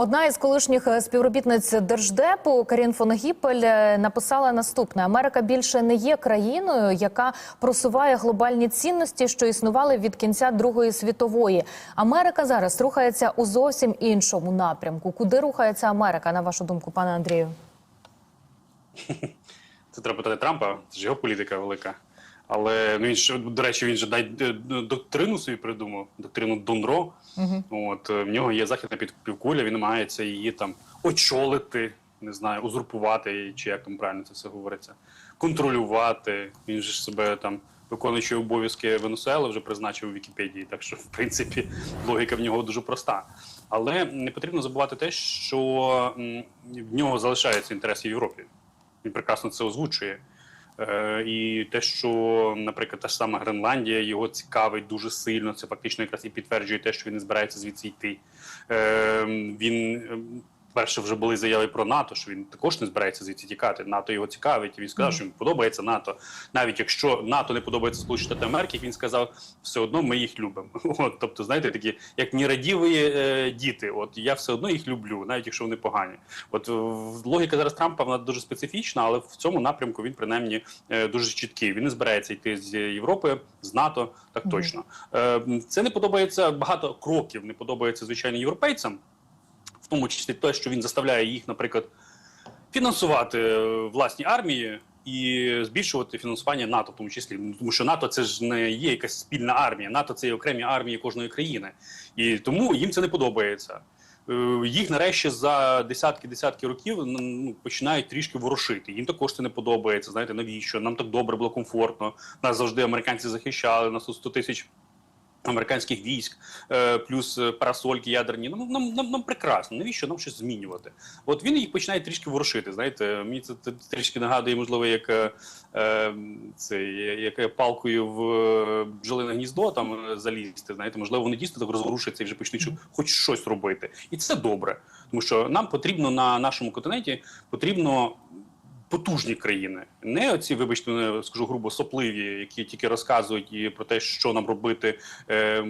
Одна із колишніх е, співробітниць держдепу Карін фон Гіпель е, написала наступне: Америка більше не є країною, яка просуває глобальні цінності, що існували від кінця Другої світової. Америка зараз рухається у зовсім іншому напрямку. Куди рухається Америка, на вашу думку, пане Андрію? Це треба питати Трампа, це ж його політика велика. Але ну він ж, до речі, він же дай доктрину собі придумав, доктрину Донро. Угу. От е, в нього є західна під- півкуля, він намагається її там очолити, не знаю, узурпувати, чи як там правильно це все говориться, контролювати. Він же ж себе там виконуючи обов'язки Венесуели вже призначив у Вікіпедії. Так що, в принципі, логіка в нього дуже проста. Але не потрібно забувати те, що в нього залишаються інтереси в Європі. Він прекрасно це озвучує. Е, і те, що, наприклад, та ж сама Гренландія його цікавить дуже сильно. Це фактично якраз і підтверджує те, що він не збирається звідси йти. Е, він е, перше вже були заяви про НАТО, що він також не збирається звідси тікати. НАТО його цікавить. І він сказав, що йому подобається НАТО. Навіть якщо НАТО не подобається Сполучені Штати Америки, він сказав, все одно ми їх любимо. От, тобто, знаєте, такі як нерадіві е, діти. От я все одно їх люблю, навіть якщо вони погані. От логіка зараз Трампа вона дуже специфічна, але в цьому напрямку він принаймні е, дуже чіткий. Він не збирається йти з Європи, з НАТО, так точно. Е, Це не подобається багато кроків. Не подобається звичайно європейцям, тому числі те, що він заставляє їх, наприклад, фінансувати е, власні армії. І збільшувати фінансування НАТО, в тому числі, тому що НАТО це ж не є якась спільна армія. НАТО це є окремі армії кожної країни, і тому їм це не подобається. Е, Їх нарешті за десятки-десятки років ну, починають трішки ворушити. Їм також це не подобається. Знаєте, навіщо? Нам так добре було комфортно. Нас завжди американці захищали. Нас тут 100 тисяч американських військ, е, плюс е, парасольки ядерні. Ну, нам, нам, нам прекрасно. Навіщо нам щось змінювати? От він їх починає трішки ворушити. Знаєте, мені це, трішки нагадує, можливо, як е, це як палкою в бджолине гніздо там залізти. Знаєте, можливо, вони дійсно так розворушаться і вже почнуть хоч щось робити. І це добре, тому що нам потрібно на нашому континенті потрібно. Потужні країни, не оці, вибачте, не скажу грубо сопливі, які тільки розказують і про те, що нам робити. Е,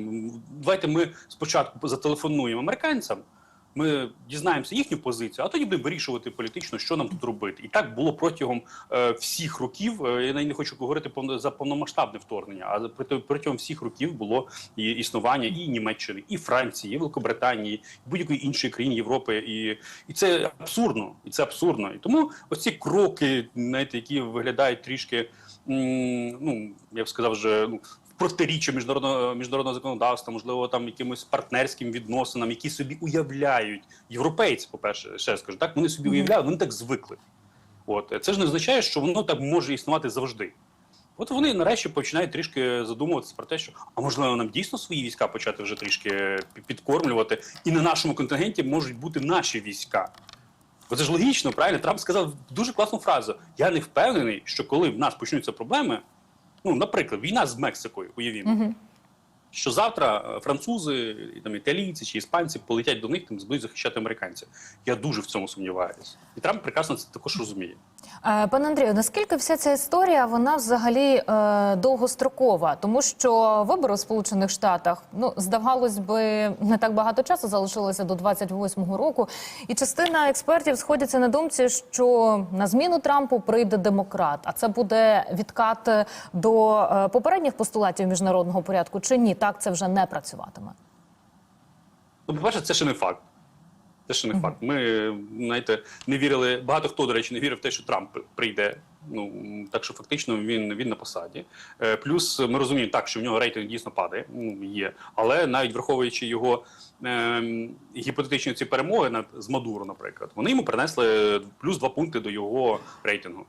давайте ми спочатку зателефонуємо американцям. Ми дізнаємося їхню позицію, а тоді будемо вирішувати політично, що нам тут робити. І так було протягом е, всіх років. Е, я навіть не хочу говорити за повномасштабне вторгнення, а протягом всіх років було існування і Німеччини, і Франції, і Великобританії, і будь-якої іншої країни Європи. І, і це абсурдно. І це абсурдно. І тому оці кроки, знаєте, які виглядають трішки, ну я б сказав, вже ну. Протиріччя міжнародного міжнародного законодавства, можливо, там якимось партнерським відносинам, які собі уявляють європейці, по перше, ще скажу, так вони собі уявляють, вони так звикли. От це ж не означає, що воно так може існувати завжди. От вони нарешті починають трішки задумуватися про те, що а можливо нам дійсно свої війська почати вже трішки підкормлювати, і на нашому контингенті можуть бути наші війська. Бо це ж логічно, правильно? Трамп сказав дуже класну фразу. Я не впевнений, що коли в нас почнуться проблеми, ну, наприклад, війна з Мексикою, уявімо, Угу. Що завтра е, французи, і там італійці чи іспанці полетять до них там будуть захищати американців. Я дуже в цьому сумніваюся. І Трамп прекрасно це також розуміє. Е, Пане Андрію, наскільки вся ця історія вона взагалі е, довгострокова? Тому що вибори у Сполучених Штатах, ну здавалось би, не так багато часу залишилося до 28-го року, і частина експертів сходяться на думці, що на зміну Трампу прийде демократ. А це буде відкат до е, попередніх постулатів міжнародного порядку, чи ні? Так це вже не працюватиме. Ну, по-перше, це ще не факт. Це ще не факт. Ми, знаєте, не вірили. Багато хто, до речі, не вірив в те, що Трамп прийде. Ну так що фактично він, він на посаді. Е, плюс ми розуміємо так, що в нього рейтинг дійсно падає. Ну є, але навіть враховуючи його е, гіпотетичні ці перемоги над з Мадуро, наприклад, вони йому принесли плюс два пункти до його рейтингу.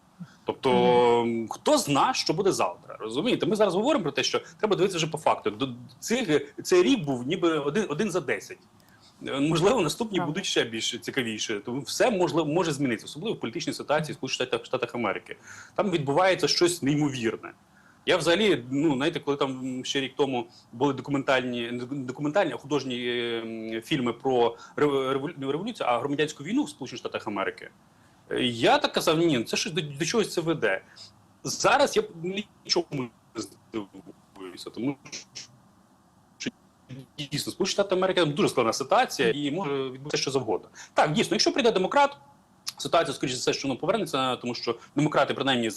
Тобто, м, хто зна, що буде завтра, розумієте? Ми зараз говоримо про те, що треба дивитися вже по факту. До цих цей рік був ніби один, один за 10. Е, Можливо, наступні Правда. будуть ще більш цікавіше. Тому все можливо може змінитися, особливо в політичній ситуації Сполучених Штатах, Америки. Там відбувається щось неймовірне. Я взагалі, ну знаєте, коли там ще рік тому були документальні документальні, художні е, фільми про рев- револю- революцію, а громадянську війну в Сполучених Штатах Америки. Я так казав, ні, ну, це щось до, до чогось це веде. Зараз я нічому не здивуюся, тому що дійсно Сполучені Штати Америки там дуже складна ситуація і може відбутися що завгодно. Так, дійсно, якщо прийде демократ, ситуація скоріше за все, що ну повернеться, тому що демократи, принаймні,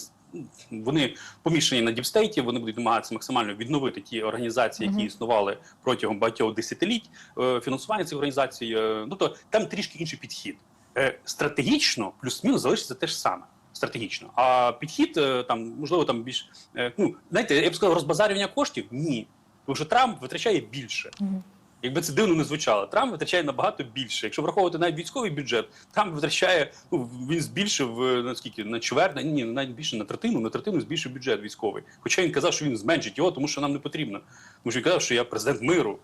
вони помішані на діпстейті, вони будуть намагатися максимально відновити ті організації, які існували протягом багатьох десятиліть. Е, Фінансування цих організацій, е, ну то там трішки інший підхід. Е, Стратегічно, плюс-мінус залишиться те ж саме. Стратегічно, а підхід е, там можливо там більш е, ну знаєте, я б сказав, розбазарювання коштів ні, тому що Трамп витрачає більше. Мгм. Якби це дивно не звучало, Трамп витрачає набагато більше. Якщо враховувати навіть військовий бюджет, Трамп витрачає ну він збільшив наскільки на чверть, на- ні, навіть більше на третину, на третину збільшив бюджет військовий. Хоча він казав, що він зменшить його, тому що нам не потрібно. Тому що він казав, що я президент миру.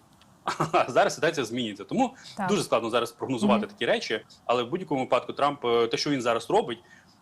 А зараз ситуація зміниться. Тому Так. дуже складно зараз прогнозувати Мгм. такі речі. Але в будь-якому випадку Трамп, е, те, що він зараз робить,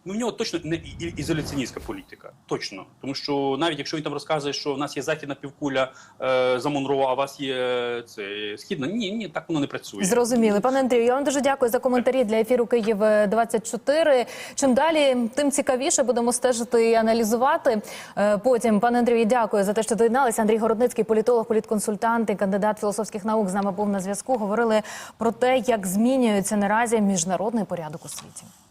ну в нього точно не ізоляціоністська політика. Точно. Тому що навіть якщо він там розказує, що в нас є західна півкуля е, за Монро, а у вас є е, це східна. Ні, ні, так воно не працює. Зрозуміли, пане Андрію. Я вам дуже дякую за коментарі для ефіру Київ 24 Чим далі, тим цікавіше будемо стежити і аналізувати. Е, Потім, пане Андрію, дякую за те, що доєдналися. Андрій Городницький, політолог, політконсультант і кандидат філософських наук з нами був на зв'язку. Говорили про те, як змінюється наразі міжнародний порядок у світі.